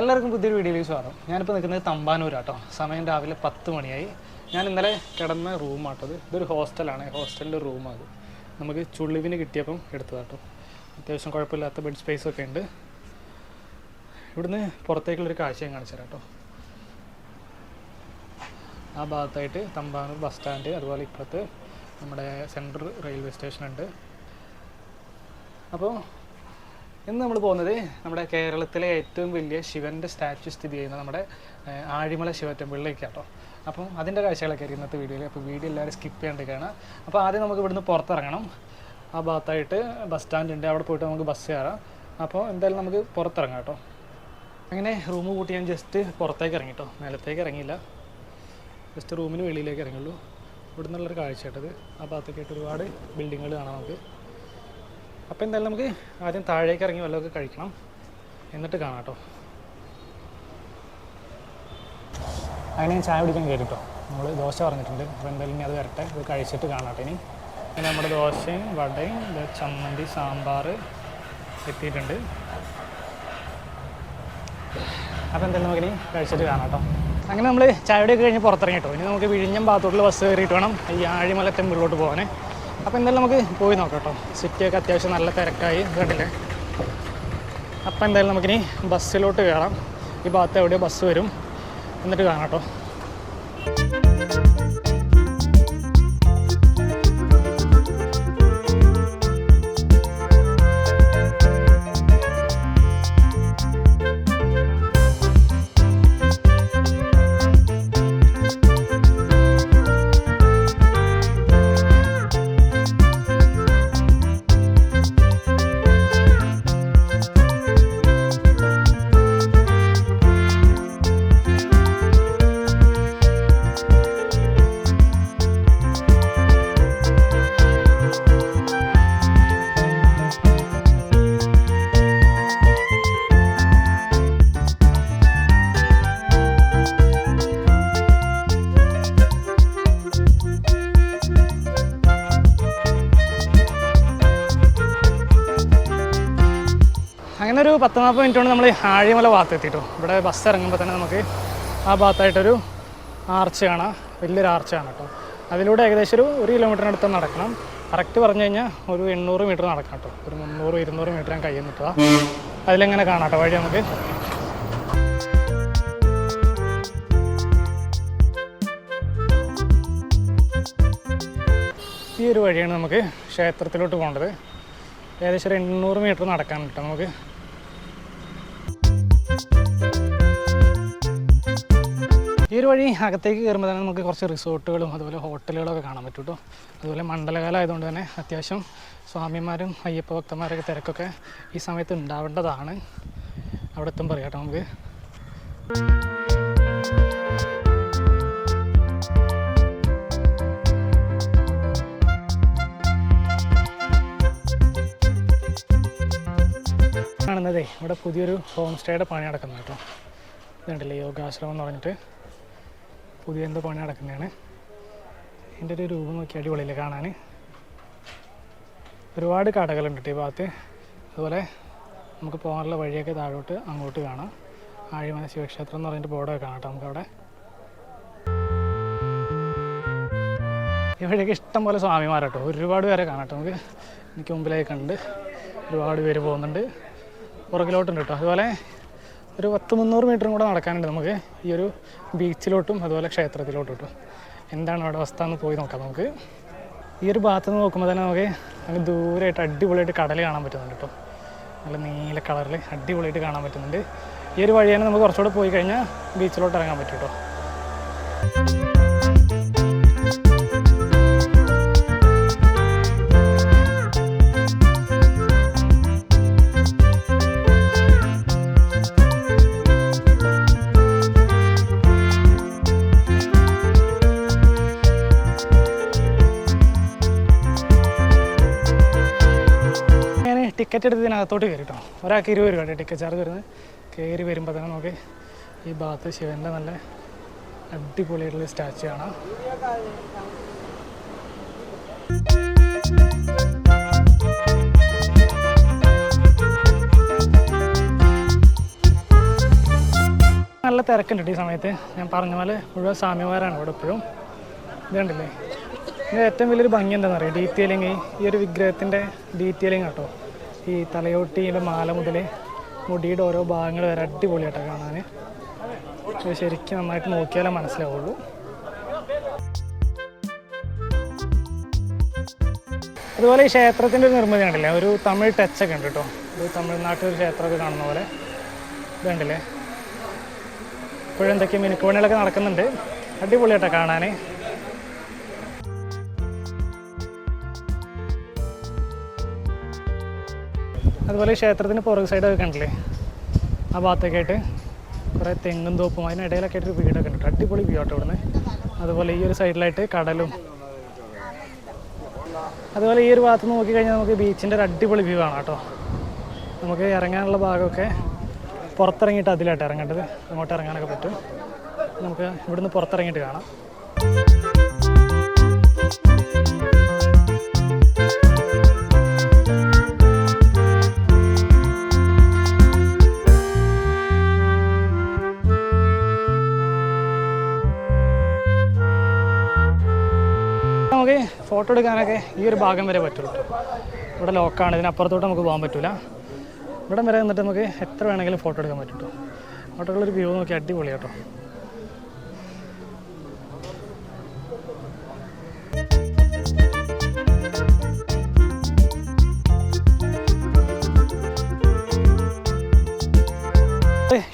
എല്ലാവർക്കും പുതിയൊരു വീഡിയോയിലേക്ക് സ്വാഗതം. ഞാനിപ്പോൾ നിൽക്കുന്നത് തമ്പാനൂരാട്ടോ. സമയം രാവിലെ പത്ത് മണിയായി. ഞാൻ ഇന്നലെ കിടന്ന റൂമാട്ടത് ഇതൊരു ഹോസ്റ്റലാണ്. ഹോസ്റ്റലിന്റെ റൂമാണ് നമുക്ക് ചുള്ളിവിന് കിട്ടിയപ്പം എടുത്തതാട്ടോ. അത്യാവശ്യം കുഴപ്പമില്ലാത്ത ബെഡ് സ്പേസ് ഒക്കെ ഉണ്ട്. ഇവിടുന്ന് പുറത്തേക്കുള്ളൊരു കാഴ്ച ഞാൻ കാണിച്ചു തരാം കേട്ടോ ആ ഭാഗത്തായിട്ട് തമ്പാനൂർ ബസ് സ്റ്റാൻഡ് അതുപോലെ ഇപ്പുറത്ത് നമ്മുടെ സെൻട്രൽ റെയിൽവേ സ്റ്റേഷൻ ഉണ്ട്. അപ്പോൾ ഇന്ന് നമ്മൾ പോകുന്നത് നമ്മുടെ കേരളത്തിലെ ഏറ്റവും വലിയ ശിവന്റെ സ്റ്റാച്യു സ്ഥിതി ചെയ്യുന്ന നമ്മുടെ ആഴിമല ശിവ കേട്ടോ അപ്പോൾ അതിന്റെ കാഴ്ചകളൊക്കെ ഇന്നത്തെ വീഡിയോയിൽ. അപ്പോൾ വീഡിയോ എല്ലാവരും സ്കിപ്പ് ചെയ്യേണ്ടിരിക്കുകയാണ് അപ്പോൾ ആദ്യം നമുക്ക് ഇവിടുന്ന് പുറത്തിറങ്ങണം. ആ ഭാഗത്തായിട്ട് ബസ് സ്റ്റാൻഡ് ഉണ്ട്. അവിടെ പോയിട്ട് നമുക്ക് ബസ് കയറാം. അപ്പോൾ എന്തായാലും നമുക്ക് പുറത്തിറങ്ങാം കേട്ടോ. അങ്ങനെ റൂം കൂട്ടി ഞാൻ ജസ്റ്റ് പുറത്തേക്ക് ഇറങ്ങി കേട്ടോ. നിലത്തേക്ക് ഇറങ്ങിയില്ല. ജസ്റ്റ് റൂമിന് വെളിയിലേക്ക് ഇറങ്ങുള്ളൂ ഇവിടെ നിന്നുള്ളൊരു കാഴ്ച കേട്ടത്. ആ ഭാഗത്തൊക്കെ ആയിട്ട് ഒരുപാട് ബിൽഡിങ്ങുകൾ കാണാം നമുക്ക്. അപ്പോൾ എന്തായാലും നമുക്ക് ആദ്യം താഴേക്ക് ഇറങ്ങി വല്ലതൊക്കെ കഴിക്കണം. എന്നിട്ട് കാണാം കേട്ടോ. അങ്ങനെ ഞാൻ ചായ കുടിക്കാൻ കയറിട്ടോ. നമ്മൾ ദോശ പറഞ്ഞിട്ടുണ്ട്. അപ്പോൾ എന്തായാലും ഇനി അത് വരട്ടെ. അത് കഴിച്ചിട്ട് കാണാട്ടെ ഇനി. നമ്മുടെ ദോശയും വടയും ചമ്മന്തി സാമ്പാർ എത്തിയിട്ടുണ്ട്. അപ്പോൾ എന്തായാലും നമുക്കിനി കഴിച്ചിട്ട് കാണാം കേട്ടോ. അങ്ങനെ നമ്മൾ ചായയുടെയൊക്കെ കഴിഞ്ഞ് പുറത്തിറങ്ങി കേട്ടോ. ഇനി നമുക്ക് വിഴിഞ്ഞം ഭാഗത്തോട്ടുള്ള ബസ് കയറിയിട്ട് വേണം. ഈ ആഴിമല ടെമ്പിളിലോട്ട് പോകാൻ അപ്പോൾ എന്തായാലും നമുക്ക് പോയി നോക്കാം കേട്ടോ. സിറ്റിയൊക്കെ അത്യാവശ്യം നല്ല തിരക്കായി കണ്ടില്ലേ? അപ്പോൾ എന്തായാലും നമുക്കിനി ബസ്സിലോട്ട് കയറാം ഈ ഭാഗത്ത് എവിടെയോ ബസ് വരും. എന്നിട്ട് കാണാം കേട്ടോ. അങ്ങനെ ഒരു പത്ത് നാൽപ്പത് മിനിറ്റ് കൊണ്ട് നമ്മൾ ആഴിമല ഭാഗത്ത് എത്തിയിട്ടു ഇവിടെ ബസ് ഇറങ്ങുമ്പോൾ തന്നെ നമുക്ക് ആ ഭാഗത്തായിട്ടൊരു ആർച്ച് കാണാം. വലിയൊരു ആർച്ച് കാണാം കേട്ടോ. അതിലൂടെ ഏകദേശം ഒരു ഒരു കിലോമീറ്ററിനടുത്ത് നടക്കണം. കറക്റ്റ് പറഞ്ഞു കഴിഞ്ഞാൽ ഒരു എണ്ണൂറ് മീറ്റർ നടക്കണം കേട്ടോ. ഒരു മുന്നൂറ് ഇരുന്നൂറ് മീറ്റർ ഞാൻ കയ്യിൽ നിൽക്കുക അതിലെങ്ങനെ കാണാം കേട്ടോ? വഴി നമുക്ക് ഈ ഒരു വഴിയാണ് നമുക്ക് ക്ഷേത്രത്തിലോട്ട് പോകേണ്ടത്. ഏകദേശം എണ്ണൂറ് മീറ്റർ നടക്കാൻ കേട്ടോ നമുക്ക്. ഈ ഒരു വഴി അകത്തേക്ക് കയറുമ്പോൾ തന്നെ നമുക്ക് കുറച്ച് റിസോർട്ടുകളും അതുപോലെ ഹോട്ടലുകളൊക്കെ കാണാൻ പറ്റും കേട്ടോ അതുപോലെ മണ്ഡലകാലം ആയതുകൊണ്ട് തന്നെ അത്യാവശ്യം സ്വാമിമാരും അയ്യപ്പ ഭക്തന്മാരൊക്കെ തിരക്കൊക്കെ ഈ സമയത്ത് ഉണ്ടാവേണ്ടതാണ്. അവിടെ എത്തും പറയാം കേട്ടോ നമുക്ക്. കാണുന്നതേ ഇവിടെ പുതിയൊരു ഹോം സ്റ്റേയുടെ പണി നടക്കുന്നത് കേട്ടോ. ഇതുണ്ടല്ലേ യോഗാശ്രമം എന്ന് പറഞ്ഞിട്ട് പുതിയ എന്തോ പണി നടക്കുന്നതാണ്. ഇതിന്റെ ഒരു രൂപം നോക്കി അടിപൊളിയില്ല കാണാൻ. ഒരുപാട് കടകളുണ്ട് കേട്ടോ ഈ ഭാഗത്ത്. അതുപോലെ നമുക്ക് പോകാനുള്ള വഴിയൊക്കെ താഴോട്ട് അങ്ങോട്ട് കാണാം. ആഴിമല ശിവക്ഷേത്രം എന്ന് പറഞ്ഞിട്ട് ബോർഡൊക്കെ കാണാം കേട്ടോ നമുക്കവിടെ. ഇവിടെയൊക്കെ ഇഷ്ടം പോലെ സ്വാമിമാരാട്ടോ. ഒരുപാട് പേരെ കാണാം കേട്ടോ നമുക്ക്. എനിക്ക് മുമ്പിലേക്ക് കണ്ട് ഒരുപാട് പേര് പോകുന്നുണ്ട്. പുറകിലോട്ടുണ്ട് കേട്ടോ. അതുപോലെ ഒരു പത്ത് മുന്നൂറ് മീറ്ററും കൂടെ നടക്കാനുണ്ട് നമുക്ക്. ഈ ഒരു ബീച്ചിലോട്ടും അതുപോലെ ക്ഷേത്രത്തിലോട്ടും കേട്ടോ. എന്താണ് അവിടെ അവസ്ഥ എന്ന് പോയി നോക്കാം നമുക്ക്. ഈ ഒരു ഭാഗത്ത് നിന്ന് നോക്കുമ്പോൾ തന്നെ നമുക്ക് അങ്ങ് ദൂരമായിട്ട് അടിപൊളിയായിട്ട് കടൽ കാണാൻ പറ്റുന്നുണ്ട് കേട്ടോ. നല്ല നീല കളറിൽ അടിപൊളിയായിട്ട് കാണാൻ പറ്റുന്നുണ്ട്. ഈ ഒരു വഴിയാണ് നമുക്ക് കുറച്ചുകൂടെ പോയി കഴിഞ്ഞാൽ ബീച്ചിലോട്ട് ഇറങ്ങാൻ പറ്റും കേട്ടോ. ടിക്കറ്റ് എടുത്ത് ഇതിനകത്തോട്ട് കയറി കേട്ടോ. ഒരാൾക്ക് ഇരുപത് രൂപ ടിക്കറ്റ് ചാർജ് വരുന്നത്. കയറി വരുമ്പോൾ തന്നെ നമുക്ക് ഈ ഭാഗത്ത് ശിവന്റെ നല്ല അടിപൊളിയായിട്ടുള്ള സ്റ്റാച്ചു കാണാം. നല്ല തിരക്കുണ്ട് ഈ സമയത്ത്. ഞാൻ പറഞ്ഞ പോലെ മുഴുവൻ സ്വാമിമാരാണ് ഇവിടെ ഇപ്പോഴും ഇതുണ്ടല്ലേ ഏറ്റവും വലിയൊരു ഭംഗി എന്താണെന്ന് അറിയാം? ഡീറ്റെയിലിങ് ഈ ഒരു വിഗ്രഹത്തിന്റെ ഡീറ്റെയിലിംഗ് കേട്ടോ ഈ തലയോട്ടിയിലെ മാല മുതൽ മുടിയുടെ ഓരോ ഭാഗങ്ങൾ വരെ അടിപൊളിയാട്ടോ കാണാൻ ശരിക്കും നന്നായിട്ട് നോക്കിയാലേ മനസ്സിലാവുള്ളൂ. അതുപോലെ ഈ ക്ഷേത്രത്തിന്റെ ഒരു നിർമ്മിതി കണ്ടില്ലേ? ഒരു തമിഴ് ടച്ച് ഒക്കെ ഉണ്ട് കേട്ടോ ഒരു തമിഴ്നാട്ടിൽ ഒരു ക്ഷേത്രമൊക്കെ കാണുന്ന പോലെ. ഇതുണ്ടല്ലേ ഇപ്പോഴും മിനുക്കുപണികളൊക്കെ നടക്കുന്നുണ്ട്. അടിപൊളിയായിട്ടാണ് കാണാൻ അതുപോലെ ക്ഷേത്രത്തിന് പുറകു സൈഡൊക്കെ കണ്ടില്ലേ? ആ ഭാഗത്തൊക്കെ ആയിട്ട് കുറേ തെങ്ങും തോപ്പും അതിനിടയിലൊക്കെ ആയിട്ട് ഒരു വീടൊക്കെ ഉണ്ട്. അടിപൊളി വ്യൂ ആട്ടോ ഇവിടുന്ന് അതുപോലെ ഈ ഒരു സൈഡിലായിട്ട് കടലും. അതുപോലെ ഈ ഒരു ഭാഗത്ത് നോക്കി കഴിഞ്ഞാൽ നമുക്ക് ബീച്ചിന്റെ ഒരു അടിപൊളി വ്യൂ ആണ് കേട്ടോ. നമുക്ക് ഇറങ്ങാനുള്ള ഭാഗമൊക്കെ പുറത്തിറങ്ങിയിട്ട് അതിലായിട്ട് ഇറങ്ങേണ്ടത് അങ്ങോട്ട് ഇറങ്ങാനൊക്കെ പറ്റും. നമുക്ക് ഇവിടുന്ന് പുറത്തിറങ്ങിയിട്ട് കാണാം. നമുക്ക് ഫോട്ടോ എടുക്കാനൊക്കെ ഈ ഒരു ഭാഗം വരെ പറ്റുള്ളൂ. ഇവിടെ ലോക്കാണ് ഇതിനപ്പുറത്തോട്ട് നമുക്ക് പോകാൻ പറ്റില്ല ഇവിടെ വരെ നിന്നിട്ട് നമുക്ക് എത്ര വേണമെങ്കിലും ഫോട്ടോ എടുക്കാൻ പറ്റും കേട്ടോ അവിടെയുള്ളൊരു വ്യൂ നോക്കി അടിപൊളി കേട്ടോ.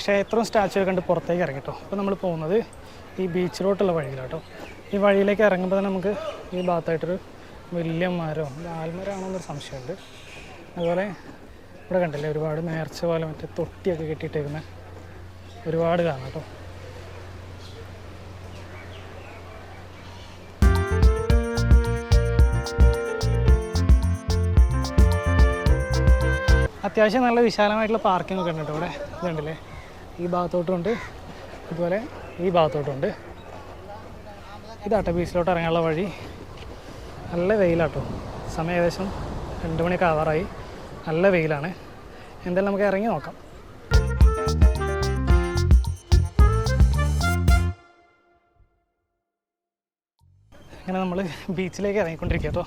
ക്ഷേത്രം സ്റ്റാച്ചു കണ്ട് പുറത്തേക്ക് ഇറങ്ങിട്ടോ അപ്പോൾ നമ്മൾ പോകുന്നത് ഈ ബീച്ചിലോട്ടുള്ള വഴിയിലാണ് കേട്ടോ ഈ വഴിയിലേക്ക് ഇറങ്ങുമ്പോൾ തന്നെ നമുക്ക് ഈ ഭാഗത്തായിട്ടൊരു വലിയ മരവും ആൽമരമാണോ എന്നൊരു സംശയമുണ്ട്. അതുപോലെ ഇവിടെ കണ്ടില്ലേ ഒരുപാട് നേർച്ച പോലെ മറ്റേ തൊട്ടിയൊക്കെ കെട്ടിയിട്ടേക്കുന്ന ഒരുപാട് കാണാം കേട്ടോ. അത്യാവശ്യം നല്ല വിശാലമായിട്ടുള്ള പാർക്കിംഗ് ഒക്കെ ഉണ്ട് കേട്ടോ ഇവിടെ. ഇതുണ്ടല്ലേ ഈ ഭാഗത്തോട്ടും ഉണ്ട് അതുപോലെ ഈ ഭാഗത്തോട്ടും ഉണ്ട്. ഇതാട്ടോ ബീച്ചിലോട്ട് ഇറങ്ങാനുള്ള വഴി. നല്ല വെയിലാട്ടോ. സമയം ഏകദേശം രണ്ട് മണിയൊക്കെ ആവാറായി. നല്ല വെയിലാണ്. എന്തായാലും നമുക്ക് ഇറങ്ങി നോക്കാം. അങ്ങനെ നമ്മൾ ബീച്ചിലേക്ക് ഇറങ്ങിക്കൊണ്ടിരിക്കുക കേട്ടോ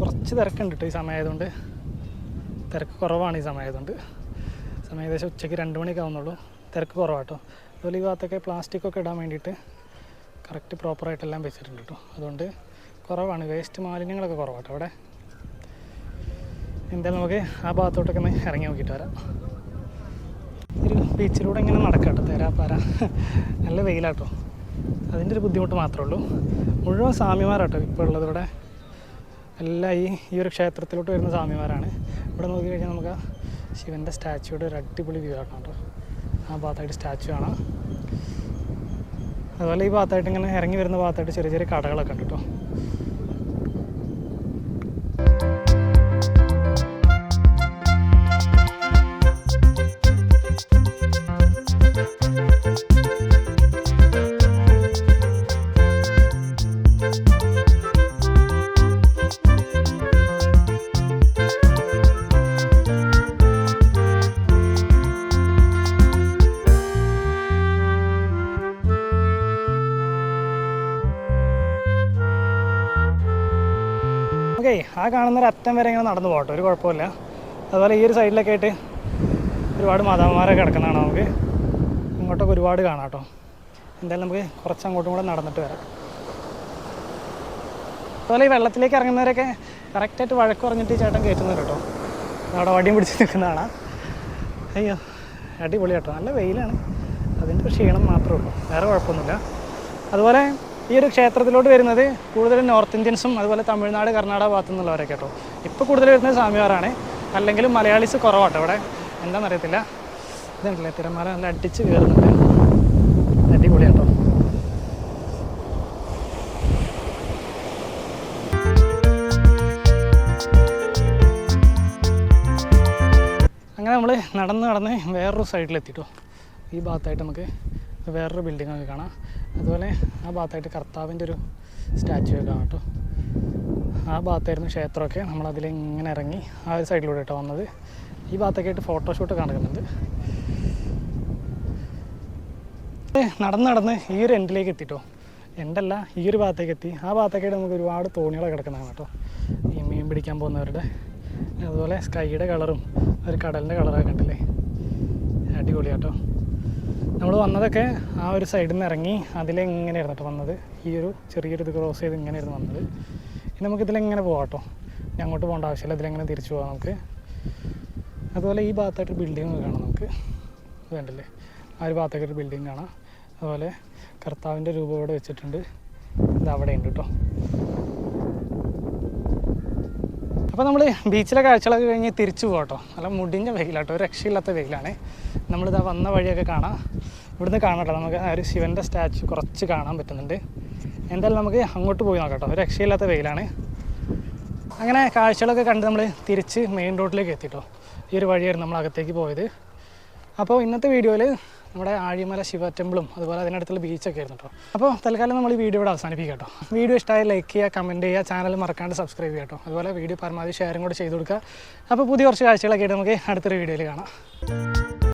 കുറച്ച് തിരക്കുണ്ട് കേട്ടോ ഈ സമയമായതുകൊണ്ട്. തിരക്ക് കുറവാണ് ഈ സമയമായതുകൊണ്ട്. സമയം ഏകദേശം ഉച്ചയ്ക്ക് രണ്ട് മണിയൊക്കെ ആവുന്നുള്ളൂ. തിരക്ക് കുറവാട്ടോ. അതുപോലെ ഈ ഭാഗത്തൊക്കെ പ്ലാസ്റ്റിക്കൊക്കെ ഇടാൻ വേണ്ടിയിട്ട് കറക്റ്റ് പ്രോപ്പറായിട്ടെല്ലാം വെച്ചിട്ടുണ്ട് കേട്ടോ. അതുകൊണ്ട് കുറവാണ്. വേസ്റ്റ് മാലിന്യങ്ങളൊക്കെ കുറവാട്ടോ അവിടെ. എന്തായാലും നമുക്ക് ആ ഭാഗത്തോട്ടൊക്കെ ഒന്ന് ഇറങ്ങി നോക്കിയിട്ട് വരാം. ഒരു ബീച്ചിലൂടെ ഇങ്ങനെ നടക്കട്ടോ തരാ തേരാപ്പാര. നല്ല വെയിലാട്ടോ. അതിന്റെ ഒരു ബുദ്ധിമുട്ട് മാത്രമേ ഉള്ളൂ. മുഴുവൻ സ്വാമിമാരാട്ടോ ഇപ്പോൾ ഉള്ളത് ഇവിടെ. എല്ലാം ഈ ഈ ഒരു ക്ഷേത്രത്തിലോട്ട് വരുന്ന സ്വാമിമാരാണ്. ഇവിടെ നോക്കി കഴിഞ്ഞാൽ നമുക്ക് ശിവന്റെ സ്റ്റാച്ചുയുടെ ഒരു അടിപൊളി വ്യൂ ആട്ടോ ആ ഭാഗത്തായിട്ട് സ്റ്റാച്ചു കാണാം. അതുപോലെ ഈ ഭാഗത്തായിട്ട് ഇങ്ങനെ ഇറങ്ങി വരുന്ന ഭാഗത്തായിട്ട് ചെറിയ ചെറിയ കടകളൊക്കെ ഉണ്ട് കേട്ടോ. ഓക്കെ ആ കാണുന്ന ഒരു അറ്റം വരെ ഇങ്ങനെ നടന്നു പോകട്ടെ ഒരു കുഴപ്പമില്ല. അതുപോലെ ഈ ഒരു സൈഡിലൊക്കെ ആയിട്ട് ഒരുപാട് മാതാവന്മാരൊക്കെ കിടക്കുന്നതാണ് നമുക്ക്. ഇങ്ങോട്ടൊക്കെ ഒരുപാട് കാണാം കേട്ടോ. എന്തായാലും നമുക്ക് കുറച്ച് അങ്ങോട്ടും കൂടെ നടന്നിട്ട് വരാം. അതുപോലെ ഈ വെള്ളത്തിലേക്ക് ഇറങ്ങുന്നവരൊക്കെ കറക്റ്റായിട്ട് വഴക്ക് പറഞ്ഞിട്ട് ചേട്ടൻ കയറ്റുന്നുണ്ട് കേട്ടോ. അവിടെ വടിയും പിടിച്ച് നിൽക്കുന്നതാണ്. അയ്യോ അടിപൊളി കേട്ടോ. നല്ല വെയിലാണ്. അതിന്റെ ക്ഷീണം മാത്രമേ ഉള്ളൂ. വേറെ കുഴപ്പമൊന്നുമില്ല. അതുപോലെ ഈ ഒരു ക്ഷേത്രത്തിലോട്ട് വരുന്നത് കൂടുതലും നോർത്ത് ഇന്ത്യൻസും അതുപോലെ തമിഴ്നാട് കർണാടക ഭാഗത്തു നിന്നുള്ളവരൊക്കെ കേട്ടോ. ഇപ്പോൾ കൂടുതൽ വരുന്നത് സ്വാമിമാരാണ്. അല്ലെങ്കിൽ മലയാളീസ് കുറവാട്ടോ ഇവിടെ. എന്താണെന്നറിയത്തില്ല ഇതുണ്ടല്ലേ തിരമാല നല്ല അടിച്ച് കയറുന്നുണ്ട് അടിപൊളിയാട്ടോ. അങ്ങനെ നമ്മൾ നടന്ന് നടന്ന് വേറൊരു സൈഡിലെത്തിട്ടോ ഈ ഭാഗത്തായിട്ട് നമുക്ക് വേറൊരു ബിൽഡിങ്ങൊക്കെ കാണാം. അതുപോലെ ആ ഭാഗത്തായിട്ട് കർത്താവിന്റെ ഒരു സ്റ്റാച്ചു ഒക്കെ കേട്ടോ. ആ ഭാഗത്തായിരുന്നു ക്ഷേത്രമൊക്കെ. നമ്മൾ അതിലിങ്ങനെ ഇറങ്ങി ആ ഒരു സൈഡിലൂടെ കേട്ടോ വന്നത്. ഈ ഭാഗത്തൊക്കെ ആയിട്ട് ഫോട്ടോഷൂട്ട് നടക്കുന്നുണ്ട് നടന്ന് നടന്ന് ഈ ഒരു എൻഡിലേക്ക് എത്തിട്ടോ. എൻഡല്ല ഈ ഒരു ഭാഗത്തേക്ക് എത്തി. ആ ഭാഗത്തേക്കായിട്ട് നമുക്ക് ഒരുപാട് തോണികളൊക്കെ കിടക്കുന്നതാണ് കേട്ടോ. ഈ മീൻ പിടിക്കാൻ പോകുന്നവരുടെ. അതുപോലെ സ്കൈയുടെ കളറും ഒരു കടലിന്റെ കളറൊക്കെ കണ്ടില്ലേ? അടിപൊളി കേട്ടോ നമ്മൾ വന്നതൊക്കെ ആ ഒരു സൈഡിൽ നിന്ന് ഇറങ്ങി അതിലെങ്ങനെയായിരുന്നു കേട്ടോ വന്നത്. ഈ ഒരു ചെറിയൊരു ഇത് ക്രോസ് ചെയ്ത് ഇങ്ങനെയായിരുന്നു വന്നത്. ഇനി നമുക്ക് ഇതിലെങ്ങനെ പോകാം കേട്ടോ ഞാൻ അങ്ങോട്ട് പോകേണ്ട ആവശ്യമില്ല. ഇതിലെങ്ങനെ തിരിച്ചു പോകാം നമുക്ക്? അതുപോലെ ഈ ഭാഗത്തായിട്ട് ബിൽഡിംഗ് കാണാം നമുക്ക്. വേണ്ടല്ലേ ആ ഒരു ഭാഗത്തേക്ക് ഒരു ബിൽഡിംഗ് കാണാം. അതുപോലെ കർത്താവിന്റെ രൂപം ഇവിടെ വെച്ചിട്ടുണ്ട്. ഇത് അവിടെ ഉണ്ട് കേട്ടോ അപ്പോൾ നമ്മൾ ബീച്ചിലെ കാഴ്ചകളൊക്കെ കഴിഞ്ഞ് തിരിച്ചു പോകട്ടോ നല്ല മുടിഞ്ഞ വെയിലാട്ടോ ഒരു രക്ഷയില്ലാത്ത വെയിലാണ്. നമ്മളിതാ വന്ന വഴിയൊക്കെ കാണാം. ഇവിടുന്ന് കാണട്ടോ നമുക്ക് ആ ഒരു ശിവന്റെ സ്റ്റാച്ചു കുറച്ച് കാണാൻ പറ്റുന്നുണ്ട്. എന്തായാലും നമുക്ക് അങ്ങോട്ട് പോയി നോക്കാം ഒരു രക്ഷയില്ലാത്ത വെയിലാണ്. അങ്ങനെ കാഴ്ചകളൊക്കെ കണ്ട് നമ്മൾ തിരിച്ച് മെയിൻ റോഡിലേക്ക് എത്തിട്ടോ ഈ ഒരു വഴിയായിരുന്നു നമ്മൾ അകത്തേക്ക് പോയത്. അപ്പോൾ ഇന്നത്തെ വീഡിയോയിൽ നമ്മുടെ ആഴിമല ശിവ ടെമ്പിളും അതുപോലെ അതിനടുത്തുള്ള ബീച്ചൊക്കെ ആയിരുന്നു കേട്ടോ. അപ്പോൾ തൽക്കാലം നമ്മൾ ഈ വീഡിയോ ഇവിടെ അവസാനിപ്പിക്കാം കേട്ടോ. വീഡിയോ ഇഷ്ടമായി ലൈക്ക് ചെയ്യുക കമന്റ് ചെയ്യുക ചാനൽ മറക്കാണ്ട് സബ്സ്ക്രൈബ് ചെയ്യുക കേട്ടോ. അതുപോലെ വീഡിയോ പരമാവധി ഷെയറും കൂടെ ചെയ്ത് കൊടുക്കുക. അപ്പോൾ പുതിയ കുറച്ച് കാഴ്ചകളൊക്കെ ആയിട്ട് നമുക്ക് അടുത്തൊരു വീഡിയോയിൽ കാണാം.